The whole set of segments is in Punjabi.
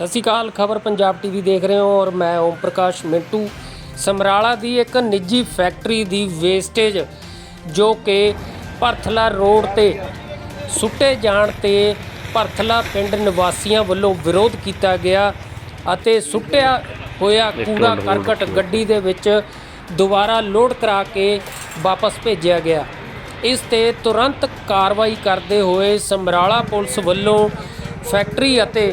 ਸਤਿ ਸ਼੍ਰੀ ਅਕਾਲ ਖਬਰ ਪੰਜਾਬ ਟੀਵੀ ਦੇਖ ਰਹੇ ਹੋ ਔਰ ਮੈਂ ਓਮ ਪ੍ਰਕਾਸ਼ ਮਿੰਟੂ। ਸਮਰਾਲਾ ਦੀ ਇੱਕ ਨਿੱਜੀ ਫੈਕਟਰੀ ਦੀ ਵੇਸਟੇਜ ਜੋ ਕਿ ਭਰਥਲਾ ਰੋਡ ਤੇ ਸੁੱਟੇ ਜਾਣ ਤੇ ਭਰਥਲਾ ਪਿੰਡ ਨਿਵਾਸੀਆਂ ਵੱਲੋਂ ਵਿਰੋਧ ਕੀਤਾ ਗਿਆ ਅਤੇ ਸੁੱਟਿਆ ਹੋਇਆ ਕੂੜਾ ਕਰਕਟ ਗੱਡੀ ਦੇ ਵਿੱਚ ਦੁਬਾਰਾ ਲੋਡ ਕਰਾ ਕੇ ਵਾਪਸ ਭੇਜਿਆ ਗਿਆ। ਇਸ ਤੇ ਤੁਰੰਤ ਕਾਰਵਾਈ ਕਰਦੇ ਹੋਏ ਸਮਰਾਲਾ ਪੁਲਿਸ ਵੱਲੋਂ ਫੈਕਟਰੀ ਅਤੇ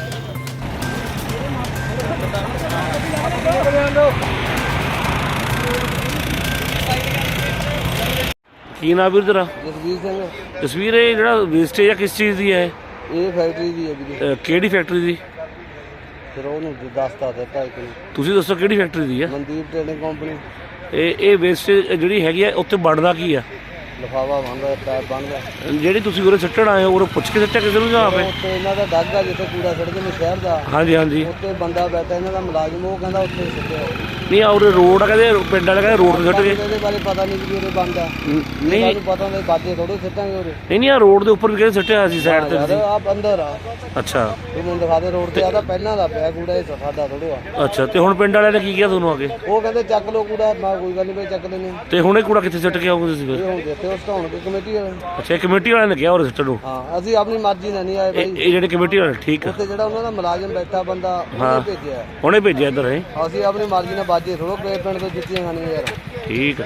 ਨਾਮ ਵੀਰ ਤੇਰਾ? ਜਸਵੀਰ ਸਿੰਘ। ਤਸਵੀਰ ਇਹ ਜਿਹੜਾ ਵੇਸਟੇਜ ਆ ਕਿਸ ਚੀਜ਼ ਦੀ ਹੈ? ਇਹ ਫੈਕਟਰੀ ਦੀ ਹੈ ਵੀਰੇ। ਅਹ ਕਿਹੜੀ ਫੈਕਟਰੀ ਦੀ? ਫਿਰ ਉਹਨੂੰ ਦੱਸਤਾ ਦਿੱਤਾ ਇੱਕ ਨੂੰ ਤੁਸੀਂ ਦੱਸੋ ਕਿਹੜੀ ਫੈਕਟਰੀ ਦੀ ਹੈ ਮਨਦੀਪ ਟ੍ਰੇਡਿੰਗ ਕੰਪਨੀ ਇਹ ਇਹ ਵੇਸਟੇਜ ਜਿਹੜੀ ਹੈਗੀ ਆ ਉੱਥੇ ਬਣਦਾ ਕੀ ਆ? ਲਫਾਵਾ ਬਣਦਾ ਪੈਪ ਬਣਦਾ ਜਿਹੜੀ ਤੁਸੀਂ ਉਰੇ ਸੱਟਣ ਆਏ ਹੋ ਉਰੇ ਪੁੱਛ ਕੇ ਸੱਟਿਆ ਕਿਸੇ ਨੂੰ ਜਾਂ ਆਪੇ? ਉੱਤੇ ਇਹਨਾਂ ਦਾ ਡੱਗ ਆ ਜਿੱਥੇ ਕੂੜਾ ਸੜਦੇ ਨੇ ਸ਼ਹਿਰ ਦਾ। ਹਾਂਜੀ ਹਾਂਜੀ। ਉੱਤੇ ਬੰਦਾ ਬੈਠਾ ਇਹਨਾਂ ਦਾ ਮੁਲਾਜ਼ਮ ਉਹ ਕਹਿੰਦਾ ਉੱਥੇ ਸੁੱਟਿਆ। ਨਹੀਂ ਉਰੇ ਰੋਡ ਕਹਿੰਦੇ ਪਿੰਡ ਵਾਲੇ ਕਹਿੰਦੇ ਰੋਡ ਤੇ ਸੱਟ ਗਏ। ਬਾਰੇ ਪਤਾ ਨਹੀਂ ਵੀ ਉਹਦੇ ਬੰਦਾ ਨਹੀਂ। ਸਾਨੂੰ ਪਤਾ ਨਹੀਂ ਬਾਜੇ ਥੋੜੇ ਸਿੱਟਾਂਗੇ ਉਹਦੇ ਨਹੀਂ ਨਹੀਂ ਆ ਰੋਡ ਦੇ ਉੱਪਰ ਵੀ ਕਹਿੰਦੇ ਸੱਟਿਆ ਸੀ ਸਾਈਡ ਤੇ ਯਾਰ ਤੁਸੀਂ। ਆ ਅੰਦਰ ਆ। ਅੱਛਾ। ਇਹ ਮੁੰਡੇ ਖਾਦੇ ਰੋਡ ਤੇ ਆਦਾ ਪਹਿਲਾਂ ਦਾ ਪਿਆ ਕੂੜਾ ਇਹ ਸਾਡਾ ਥੋੜਾ ਆ। ਅੱਛਾ ਤੇ ਹੁਣ ਪਿੰਡ ਵਾਲਿਆਂ ਨੇ ਕੀ ਕਿਹਾ ਤੁਹਾਨੂੰ ਕੇ ਉਹ ਕਹਿੰਦੇ ਚੱਕ ਲੋ ਕੂੜਾ ਮੈਂ ਕੋਈ ਗੱਲ ਨਹੀਂ ਬਈ ਚੱਕ ਲੈਨੇ ਤੇ ਹੁਣ ਇਹ ਕੂੜਾ ਕਿੱਥੇ ਸੱਟ ਕੇ ਆਓਗੇ ਤੁਸੀਂ ਫਿਰ? ਇਹ ਹੁਣ ਦਿੱਤੇ ਉਸ ਤੋਂ ਹੁਣ ਕਮੇਟੀ ਵਾਲੇ। ਅੱਛਾ ਇਹ ਕਮੇਟੀ ਵਾਲਿਆਂ ਨੇ ਕਿਹਾ ਉਰੇ ਸੱਟਣ ਨੂੰ? ਹਾਂ ਅਸੀਂ ਆਪਣੀ ਮਰਜ਼ੀ ਨਾਲ ਨਹੀਂ ਆਏ ਇਹ ਬਈ। ਇਹ ਜਿਹੜੇ ਕਮੇਟੀ ਵਾਲੇ ਠੀਕ ਆ। ਉੱਥੇ ਜਿਹੜਾ ਉਹਨਾਂ ਦਾ ਮੁਲਾਜ਼ਮ ਬੈਠਾ ਬੰਦਾ ਉਹਨੇ ਭੇਜਿਆ। ਹੁਣੇ ਭੇਜਿਆ ਇੱਧਰ ਹੈ? ਅਸੀਂ ਆਪਣੀ ਮਰਜ਼ੀ ਨਾਲ ਬਾਜੇ ਥੋੜੋ ਪੇ ਪਿੰਡ ਤੋਂ ਜੁੱਤੀਆਂ ਖਾਣੀਆਂ ਯਾਰ। ਠੀਕ ਆ।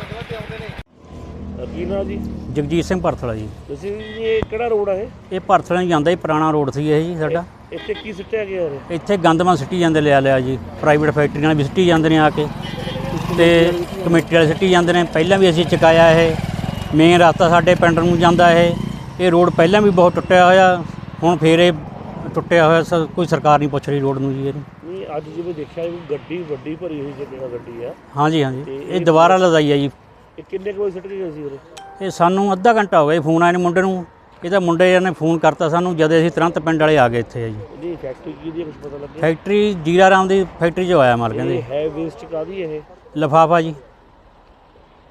ਕੀ ਨਾਮ ਜੀ? ਜਗਜੀਤ ਸਿੰਘ ਭਰਥਲਾ ਜੀ। ਤੁਸੀਂ ਇਹ ਕਿਹੜਾ ਰੋਡ ਆ ਇਹ? ਇਹ ਭਰਥਲਾ ਹੀ ਜਾਂਦਾ ਜੀ ਪੁਰਾਣਾ ਰੋਡ ਸੀ ਇਹ ਜੀ ਸਾਡਾ। ਇੱਥੇ ਕੀ ਸਿੱਟਿਆ ਗਿਆ ਉਰੇ ਇੱਥੇ ਗੰਦਮਾ ਸਿੱਟੀ ਜਾਂਦੇ ਲਿਆ ਲਿਆ ਜੀ ਪ੍ਰਾਈਵੇਟ ਫੈਕਟਰੀਆਂ ਵੀ ਸਿੱਟੀ ਜਾਂਦੇ ਨੇ ਆ ਕੇ। ਤੇ ਕਮੇਟੀ ਵਾਲੇ ਸਿੱਟੀ ਜਾਂਦੇ ਨੇ ਪਹਿਲਾਂ ਵੀ ਅਸੀਂ ਚੁਕਾਇਆ ਇਹ। ਮੇਨ ਰਸਤਾ ਸਾਡੇ ਪਿੰਡ ਨੂੰ ਜਾਂਦਾ ਇਹ। ਇਹ ਰੋਡ ਪਹਿਲਾਂ ਵੀ ਬਹੁਤ ਟੁੱਟਿਆ ਹੋਇਆ ਹੁਣ ਫੇਰ ਇਹ ਟੁੱਟਿਆ ਹੋਇਆ ਸ- ਕੋਈ ਸਰਕਾਰ ਨਹੀਂ ਪੁੱਛ ਰਹੀ ਰੋਡ ਨੂੰ ਜੀ ਇਹਨੂੰ। ਅੱਜ ਜਿਵੇਂ ਦੇਖਿਆ ਵੀ ਗੱਡੀ ਵੱਡੀ ਭਰੀ ਹੋਈ ਜਿਹੜਾ ਗੱਡੀ ਆ। ਹਾਂਜੀ ਹਾਂਜੀ। ਇਹ ਦੁਬਾਰਾ ਲਦਾਈ ਆ ਜੀ। ਇਹ ਕਿੰਨੇ ਕੁ ਵਜੇ ਸਿੱਟ ਕੇ ਗਏ ਸੀ ਉਰੇ? ਇਹ ਸਾਨੂੰ ਅੱਧਾ ਘੰਟਾ ਹੋ ਗਿਆ ਜੀ ਫੋਨ ਆਏ ਨੇ ਮੁੰਡੇ ਨੂੰ। ਇਹਦਾ ਮੁੰਡੇ ਨੇ ਫੋਨ ਕਰਤਾ ਸਾਨੂੰ ਜਦ ਅਸੀਂ ਤੁਰੰਤ ਪਿੰਡ ਵਾਲੇ ਆ ਗਏ ਇੱਥੇ ਜੀ। ਇਹਦੀ ਫੈਕਟਰੀ ਕੀ ਦੀ ਕੁਝ ਪਤਾ ਲੱਗਿਆ? ਫੈਕਟਰੀ ਜੀਰਾ ਰਾਮ ਦੀ ਫੈਕਟਰੀ 'ਚ ਆਇਆ ਮਾਲ ਕਹਿੰਦੇ। ਇਹ ਹੈ ਵੇਸਟ ਕਾਦੀ ਇਹ? ਲਫਾਫਾ ਜੀ।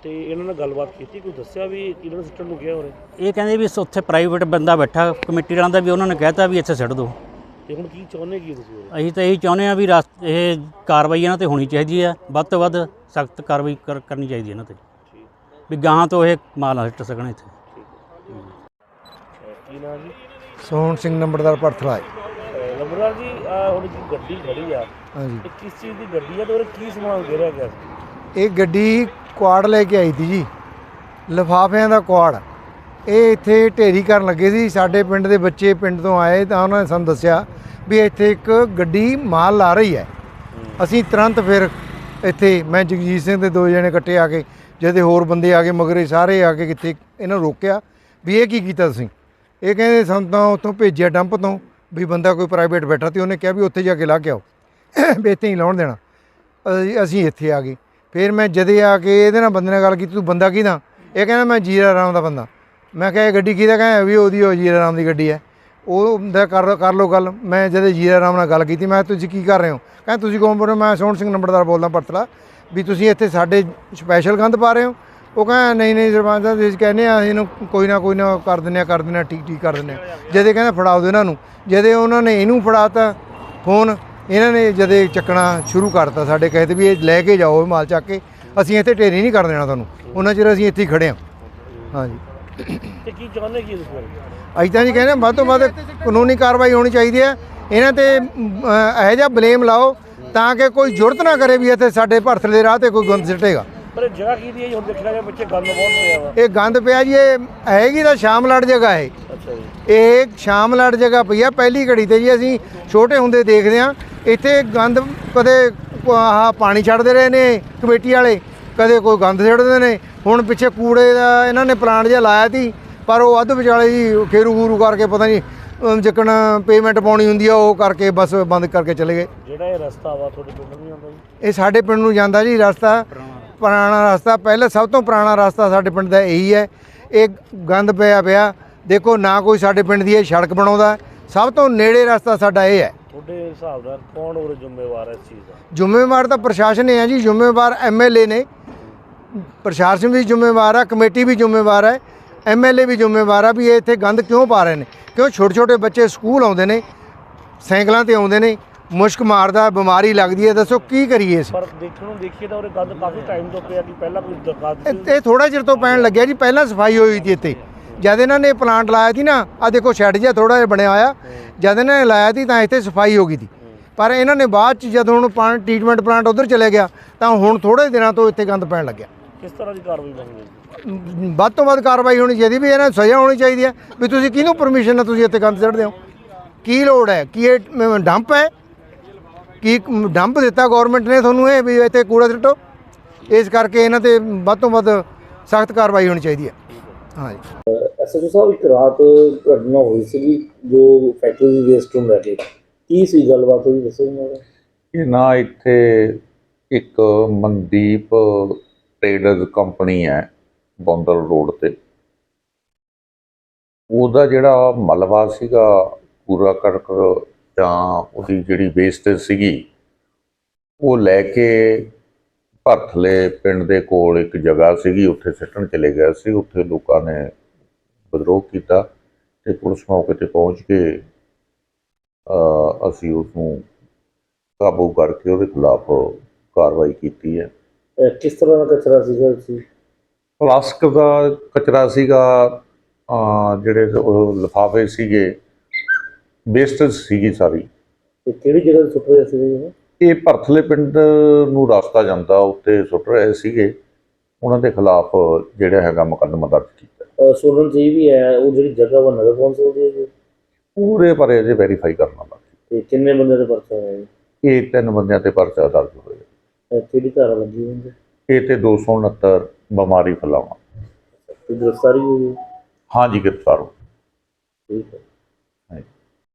ਤੇ ਇਹਨਾਂ ਨਾਲ ਗੱਲਬਾਤ ਕੀਤੀ ਕੋਈ ਦੱਸਿਆ ਵੀ ਕਿਹਨਾਂ ਨੇ ਸਿੱਟਣ ਨੂੰ ਕਿਹਾ ਉਰੇ? ਇਹ ਕਹਿੰਦੇ ਵੀ ਉੱਥੇ ਪ੍ਰਾਈਵੇਟ ਬੰਦਾ ਬੈਠਾ ਕਮੇਟੀ ਵਾਲਿਆਂ ਦਾ ਵੀ ਉਹਨਾਂ ਨੇ ਕਹਿਤਾ ਵੀ ਇੱਥੇ ਸਿੱਟ ਦਿਓ। ਤੇ ਹੁਣ ਕੀ ਚਾਹੁੰਦੇ ਕੀ ਤੁਸੀਂ ਅਸੀਂ ਤਾਂ ਇਹੀ ਚਾਹੁੰਦੇ ਆ ਵੀ ਰਸ ਇਹ ਕਾਰਵਾਈ ਇਹਨਾਂ ਤੇ ਹੋਣੀ ਚਾਹੀਦੀ ਆ ਵੱਧ ਤੋਂ ਵੱਧ ਸਖਤ ਕਾਰਵਾਈ ਕਰ- ਕਰਨੀ ਚਾਹੀਦੀ ਇਹਨਾਂ ਤੇ। ਵੀ ਗਾਹਾਂ ਤੋਂ ਇਹ ਮਾਲ ਨਾ ਸਿੱਟ ਸਕਣ ਇੱਥੇ। ਅਹ ਕੀ ਨਾਮ ਜੀ? ਸੋਹਣ ਸਿੰਘ ਨੰਬਰਦਾਰ ਭਰਥਲਾ ਲੰਬਰਦਾਰ ਜੀ ਆ ਹੁਣ ਜੀ ਗੱਡੀ ਖੜੀ ਆ। ਹਾਂਜੀ। ਇਹ ਕਿਸ ਚੀਜ਼ ਦੀ ਗੱਡੀ ਆ ਤੇ ਉਰੇ ਕੀ ਸਮਾਨ ਗਿਰਿਆ ਗਿਆ ਸੀ? ਇਹ ਗੱਡੀ ਕੁਆੜ ਲੈ ਕੇ ਆਈ ਸੀ ਜੀ। ਲਫਾਫਿਆਂ ਦਾ ਕੁਆੜ। ਇਹ ਇੱਥੇ ਢੇਰੀ ਕਰਨ ਲੱਗੇ ਸੀ। ਸਾਡੇ ਪਿੰਡ ਦੇ ਬੱਚੇ ਪਿੰਡ ਤੋਂ ਆਏ ਤਾਂ ਉਹਨਾਂ ਨੇ ਸਾਨੂੰ ਦੱਸਿਆ ਵੀ ਇੱਥੇ ਇੱਕ ਗੱਡੀ ਮਾਲ ਲਾ ਰਹੀ ਹੈ। ਅਸੀਂ ਤੁਰੰਤ ਫਿਰ ਇੱਥੇ, ਮੈਂ ਜਗਜੀਤ ਸਿੰਘ ਦੇ ਦੋ ਜਣੇ ਇਕੱਠੇ ਆ ਕੇ, ਜਿਹਦੇ ਹੋਰ ਬੰਦੇ ਆ ਗਏ, ਮਗਰੇ ਸਾਰੇ ਆ ਕੇ ਕਿੱਥੇ ਇਹਨਾਂ ਰੋਕਿਆ ਵੀ ਇਹ ਕੀ ਕੀਤਾ ਤੁਸੀਂ? ਇਹ ਕਹਿੰਦੇ ਸਾਨੂੰ ਤਾਂ ਉੱਥੋਂ ਭੇਜਿਆ ਡੰਪ ਤੋਂ ਵੀ ਬੰਦਾ ਕੋਈ ਪ੍ਰਾਈਵੇਟ ਬੈਠਾ ਤੇ ਉਹਨੇ ਕਿਹਾ ਵੀ ਉੱਥੇ ਜਾ ਕੇ ਲਾ ਕੇ ਆਓ। ਵੀ ਇੱਥੇ ਹੀ ਲਾਉਣ ਦੇਣਾ। ਅਸੀਂ ਅਸੀਂ ਇੱਥੇ ਆ ਗਏ। ਫਿਰ ਮੈਂ ਜਦੇ ਆ ਕੇ ਇਹਦੇ ਨਾਲ ਬੰਦੇ ਨਾਲ ਗੱਲ ਕੀਤੀ, ਤੂੰ ਬੰਦਾ ਕਿਹਦਾ? ਇਹ ਕਹਿੰਦਾ ਮੈਂ ਜੀਰਾ ਰਾਮ ਦਾ ਬੰਦਾ। ਮੈਂ ਕਿਹਾ, ਇਹ ਗੱਡੀ ਕਿਹਦਾ ਕਹਿੰਦਾ ਵੀ ਉਹਦੀ ਉਹ ਜੀਰਾ ਰਾਮ ਦੀ ਗੱਡੀ ਹੈ ਉਹ ਦਾ ਕਰ ਕਰ ਲਓ ਗੱਲ। ਮੈਂ ਜਦੇ ਜੀਰਾ ਰਾਮ ਨਾਲ ਗੱਲ ਕੀਤੀ, ਮੈਂ ਤੁਸੀਂ ਕੀ ਕਰ ਰਹੇ ਹੋ? ਕਹਿੰਦਾ, ਤੁਸੀਂ ਕੌਣ ਬੋਲ ਰਹੇ ਹੋ? ਮੈਂ ਸੋਹਣ ਸਿੰਘ ਨੰਬਰਦਾਰ ਬੋਲਦਾ ਪਰਤਲਾ। ਵੀ ਤੁਸੀਂ ਇੱਥੇ ਸਾਡੇ ਸਪੈਸ਼ਲ ਗੰਧ ਪਾ ਰਹੇ ਹੋ? ਉਹ ਕਹਿੰਦਾ, ਨਹੀਂ ਨਹੀਂ ਸਰਪੰਚ ਸਾਹਿਬ, ਤੁਸੀਂ ਕਹਿੰਦੇ ਆ ਇਹਨੂੰ ਕੋਈ ਨਾ ਕੋਈ ਨਾ ਕਰ ਦਿੰਦੇ ਆ, ਕਰ ਦਿੰਦੇ ਆ, ਠੀਕ ਠੀਕ ਕਰ ਦਿੰਦੇ ਆ। ਜਦੇ ਕਹਿੰਦਾ, ਫੜਾਓ ਦਿਓ ਇਹਨਾਂ ਨੂੰ। ਜਦੇ ਉਹਨਾਂ ਨੇ ਇਹਨੂੰ ਫੜਾਤਾ ਫੋਨ ਇਹਨਾਂ ਨੇ ਜਦੇ ਚੱਕਣਾ ਸ਼ੁਰੂ ਕਰਤਾ ਸਾਡੇ ਕਹੇ ਤੇ, ਵੀ ਇਹ ਲੈ ਕੇ ਜਾਓ ਮਾਲ ਚੱਕ ਕੇ। ਅਸੀਂ ਇੱਥੇ ਢੇਰੀ ਨਹੀਂ ਕਰ ਦੇਣਾ ਤੁਹਾਨੂੰ। ਉਹਨਾਂ ਚਿਰ ਅਸੀਂ ਇੱਥੇ ਹੀ ਖੜੇ ਹਾਂ। ਹਾਂਜੀ। ਤੇ ਕੀ ਚਾਹੁੰਦੇ? ਅਸੀਂ ਤਾਂ ਜੀ ਕਹਿੰਦੇ ਹਾਂ ਵੱਧ ਤੋਂ ਵੱਧ ਕਾਨੂੰਨੀ ਕਾਰਵਾਈ ਹੋਣੀ ਚਾਹੀਦੀ ਹੈ। ਇਹਨਾਂ ਤੇ ਅਹ, ਇਹੋ ਜਿਹਾ ਬਲੇਮ ਲਾਓ ਤਾਂ ਕਿ ਕੋਈ ਜੁਰਤ ਨਾ ਕਰੇ ਵੀ ਇੱਥੇ ਸਾਡੇ ਭਾਰਤ ਦੇ ਰਾਹ ਤੇ ਕੋਈ ਗੰਦ ਸਿੱਟੇਗਾ। ਪਰ ਇਹ ਜਗ੍ਹਾ ਕੀ ਦੀ ਹੈ ਜੀ? ਹੁਣ ਦੇਖਿਆ ਗਿਆ ਬੱਚੇ ਗੰਦ ਬਹੁਤ ਹੋਇਆ ਵਾ। ਇਹ ਗੰਦ ਪਿਆ ਜੀ ਇਹ ਹੈਗੀ ਤਾਂ ਸ਼ਾਮਲਾਟ ਜਗ੍ਹਾ ਹੈ ਅੱਛਾ ਜੀ। ਇਹ ਸ਼ਾਮਲਾਟ ਜਗ੍ਹਾ ਪਈ ਆ ਪਹਿਲੀ ਘੜੀ ਤੇ ਜੀ ਅਸੀਂ ਛੋਟੇ ਹੁੰਦੇ ਦੇਖਦੇ ਆ ਇੱਥੇ ਗੰਦ ਕਦੇ ਆਹ ਪਾਣੀ ਛੱਡਦੇ ਰਹੇ ਨੇ ਕਮੇਟੀ ਵਾਲੇ ਕਦੇ ਕੋਈ ਗੰਦ ਛੱਡਦੇ ਨੇ। ਹੁਣ ਪਿੱਛੇ ਕੂੜੇ ਦਾ ਇਹਨਾਂ ਨੇ ਪਲਾਂਟ ਜਿਹਾ ਲਾਇਆ ਸੀ ਪਰ ਉਹ ਅੱਧ ਵਿਚਾਲੇ ਜੀ ਖੇਰੂ ਖੂਰੂ ਕਰਕੇ ਪਤਾ ਨਹੀਂ ਜਿੱਕਣ ਪੇਮੈਂਟ ਪਾਉਣੀ ਹੁੰਦੀ ਆ ਉਹ ਕਰਕੇ ਬਸ ਬੰਦ ਕਰਕੇ ਚਲੇ ਗਏ। ਜਿਹੜਾ ਇਹ ਰਸਤਾ ਵਾ ਤੁਹਾਡੇ ਪਿੰਡ ਨੂੰ ਆਉਂਦਾ ਜੀ? ਇਹ ਸਾਡੇ ਪਿੰਡ ਨੂੰ ਜਾਂਦਾ ਜੀ ਰਸਤਾ। ਪੁਰਾਣਾ। ਰਸਤਾ ਪਹਿਲਾਂ ਸਭ ਤੋਂ ਪੁਰਾਣਾ ਰਸਤਾ ਸਾਡੇ ਪਿੰਡ ਦਾ ਇਹੀ ਹੈ। ਇਹ ਗੰਦ ਪਿਆ ਪਿਆ ਦੇਖੋ ਨਾ ਕੋਈ ਸਾਡੇ ਪਿੰਡ ਦੀ ਇਹ ਸੜਕ ਬਣਾਉਂਦਾ ਸਭ ਤੋਂ ਨੇੜੇ ਰਸਤਾ ਸਾਡਾ ਇਹ ਹੈ। ਤੁਹਾਡੇ ਹਿਸਾਬ ਨਾਲ ਕੌਣ ਹੋਰ ਜ਼ਿੰਮੇਵਾਰ ਹੈ ਇਸ ਚੀਜ਼ ਦਾ? ਜ਼ਿੰਮੇਵਾਰ ਤਾਂ ਪ੍ਰਸ਼ਾਸਨ ਹੀ ਹੈ ਜੀ ਜ਼ਿੰਮੇਵਾਰ ਐਮਐਲਏ ਨੇ। ਪ੍ਰਸ਼ਾਸਨ ਵੀ ਜ਼ਿੰਮੇਵਾਰ ਹੈ ਕਮੇਟੀ ਵੀ ਜ਼ਿੰਮੇਵਾਰ ਹੈ ਐਮਐਲਏ ਵੀ ਜ਼ਿੰਮੇਵਾਰ ਹੈ ਵੀ ਇਹ ਇੱਥੇ ਗੰਦ ਕਿਉਂ ਪਾ ਰਹੇ ਨੇ? ਕਿਉਂ ਛੋਟੇ ਛੋਟੇ ਬੱਚੇ ਸਕੂਲ ਆਉਂਦੇ ਨੇ ਸਾਈਕਲਾਂ ਤੇ ਆਉਂਦੇ ਨੇ ਮੁਸ਼ਕ ਮਾਰਦਾ ਬਿਮਾਰੀ ਲੱਗਦੀ ਹੈ ਦੱਸੋ ਕੀ ਕਰੀਏ ਅਸੀਂ? ਪਰ ਦੇਖਣ ਨੂੰ ਦੇਖੀਏ ਤਾਂ ਉਹਦੇ ਗੰਦ ਕਾਫੀ ਟਾਈਮ ਤੋਂ ਪਿਆ ਕਿ ਪਹਿਲਾਂ ਕੋਈ ਦਰਖਾਸਤ ਇਹ- ਇਹ ਥੋੜਾ ਚਿਰ ਤੋਂ ਪੈਣ ਲੱਗਿਆ ਜੀ ਪਹਿਲਾਂ ਸਫ਼ਾਈ ਹੋਈ ਸੀ ਇੱਥੇ। ਜਦ ਇਹਨਾਂ ਨੇ ਪਲਾਂਟ ਲਾਇਆ ਸੀ ਨਾ ਆ ਦੇਖੋ ਸ਼ੈੱਡ ਜਿਹਾ ਥੋੜਾ ਜਿਹਾ ਬਣਿਆ ਹੋਇਆ ਜਦ ਇਹਨਾਂ ਨੇ ਲਾਇਆ ਸੀ ਤਾਂ ਇੱਥੇ ਸਫ਼ਾਈ ਹੋ ਗਈ ਸੀ। ਪਰ ਇਹਨਾਂ ਨੇ ਬਾਅਦ ਚ ਜਦੋਂ ਹੁਣ ਪਾਣੀ ਟ੍ਰੀਟਮੈਂਟ ਪਲਾਂਟ ਉਧਰ ਚਲੇ ਗਿਆ ਤਾਂ ਹੁਣ ਥੋੜੇ ਦਿਨਾਂ ਤੋਂ ਇੱਥੇ ਗੰਦ ਪੈਣ ਲੱਗਿਆ। ਕਿਸ ਤਰ੍ਹਾਂ ਦੀ ਕਾਰਵਾਈ ਜੀ ਮ, ਵੱਧ ਤੋਂ ਵੱਧ ਕਾਰਵਾਈ ਹੋਣੀ ਚਾਹੀਦੀ ਵੀ ਇਹਨਾਂ ਨੂੰ ਸਜ਼ਾ ਹੋਣੀ ਚਾਹੀਦੀ ਹੈ ਵੀ ਤੁਸੀਂ ਕਿਹਨੂੰ ਪਰਮਿਸ਼ਨ ਨਾਲ ਤੁਸੀਂ ਇੱਥੇ ਗੰਦ ਸੁੱਟਦੇ ਹੋ? ਕੀ ਲੋੜ ਹੈ? ਕੀ ਇਹ ਮ, ਡੰਪ ਹੈ? ਕੀ ਡੰਪ ਦਿੱਤਾ ਗਵਰਨਮੈਂਟ ਨੇ ਤੁਹਾਨੂੰ ਇਹ ਵੀ ਇੱਥੇ ਕੂੜਾ ਸੁੱਟੋ? ਇਸ ਕਰਕੇ ਇਹਨਾਂ ਤੇ ਵੱਧ ਤੋਂ ਵੱਧ ਸਖਤ ਕਾਰਵਾਈ ਹੋਣੀ ਚਾਹੀਦੀ ਹੈ। ਹਾਂਜੀ। ਐਸਐਸਓ ਸਾਹਿਬ ਇੱਕ ਰਾਤ ਘਟਨਾ ਹੋਈ ਸੀ ਜੋ ਫੈਕਟਰੀ ਦੀ ਵੇਸਟ ਨੂੰ ਲੈ ਕੇ। ਕੀ ਸੀ ਗੱਲਬਾਤ ਹੋਈ? ਦੱਸੋ ਮੈਨੂੰ ਇਹ ਨਾ ਇੱਥੇ ਇੱਕ ਮਨਦੀਪ ਟ੍ਰੇਡਰਸ ਕੰਪਨੀ ਹੈ ਬੌਂਦਲ ਰੋਡ ਤੇ। ਉਹਦਾ ਜਿਹੜਾ ਮਲਬਾ ਸੀਗਾ ਪੂਰਾ ਕਰਕ ਜਾਂ ਉਹਦੀ ਜਿਹੜੀ ਵੇਸਟੇਜ ਸੀਗੀ, ਉਹ ਲੈ ਕੇ ਭਰਥਲੇ ਪਿੰਡ ਦੇ ਕੋਲ ਇੱਕ ਜਗ੍ਹਾ ਸੀਗੀ, ਉੱਥੇ ਸਿੱਟਣ ਚਲੇ ਗਿਆ ਸੀ। ਉੱਥੇ ਲੋਕਾਂ ਨੇ ਵਿਦਰੋਹ ਕੀਤਾ ਤੇ ਪੁਲਿਸ ਮੌਕੇ ਤੇ ਪਹੁੰਚ ਕੇ ਅਸੀਂ ਉਸ ਨੂੰ ਕਾਬੂ ਕਰਕੇ ਉਹਦੇ ਖਿਲਾਫ ਕਾਰਵਾਈ ਕੀਤੀ ਹੈ। ਕਿਸ ਤਰ੍ਹਾਂ ਦਾ ਕਚਰਾ ਸੀਗਾ ਸੀ ਪਲਾਸਟਿਕ ਦਾ ਕਚਰਾ ਸੀਗਾ ਜਿਹੜੇ ਉਹ ਲਿਫਾਫੇ ਸੀਗੇ ਵੇਸਟੇਜ ਸੀਗੀ ਸਾਰੀ। ਤੇ ਕਿਹੜੀ ਜਗ੍ਹਾ ਤੇ ਸੁੱਟ ਰਹੇ ਸੀ ਇਹ ਇਹ ਭਰਥਲੇ ਪਿੰਡ ਨੂੰ ਰਸਤਾ ਜਾਂਦਾ ਉੱਤੇ ਸੁੱਟ ਰਹੇ ਸੀਗੇ। ਉਹਨਾਂ ਦੇ ਖਿਲਾਫ ਜਿਹੜਾ ਹੈਗਾ ਮੁਕੱਦਮਾ ਦਰਜ ਕੀਤਾ। ਸੁਣਨ ਚ ਇਹ ਵੀ ਹੈ ਉਹ ਜਿਹੜੀ ਜਗ੍ਹਾ ਵਾ ਨਗਰ ਕੌਂਸਲ ਦੀ ਹੈ ਜੀ? ਪੂਰੇ ਬਾਰੇ ਅਜੇ ਵੈਰੀਫਾਈ ਕਰਨਾ ਬਾਕੀ। ਤੇ ਕਿੰਨੇ ਬੰਦੇ ਦੇ ਪਰਚਾ ਹੈ ਇਹ ਤਿੰਨ ਬੰਦਿਆਂ ਤੇ ਪਰਚਾ ਦਰਜ ਹੋਇਆ। ਕਿਹੜੀ ਧਾਰਾ ਲੱਗੀ ਹੋਈ ਹੈ? ਇਹ ਤੇ 269 ਬਿਮਾਰੀ ਫੈਲਾਉਣਾ। ਤੇ ਗ੍ਰਿਫਤਾਰੀ ਹੋਈ ਹੈ ਹਾਂਜੀ ਗ੍ਰਿਫਤਾਰ ਹੋ ਠੀਕ ਹੈ।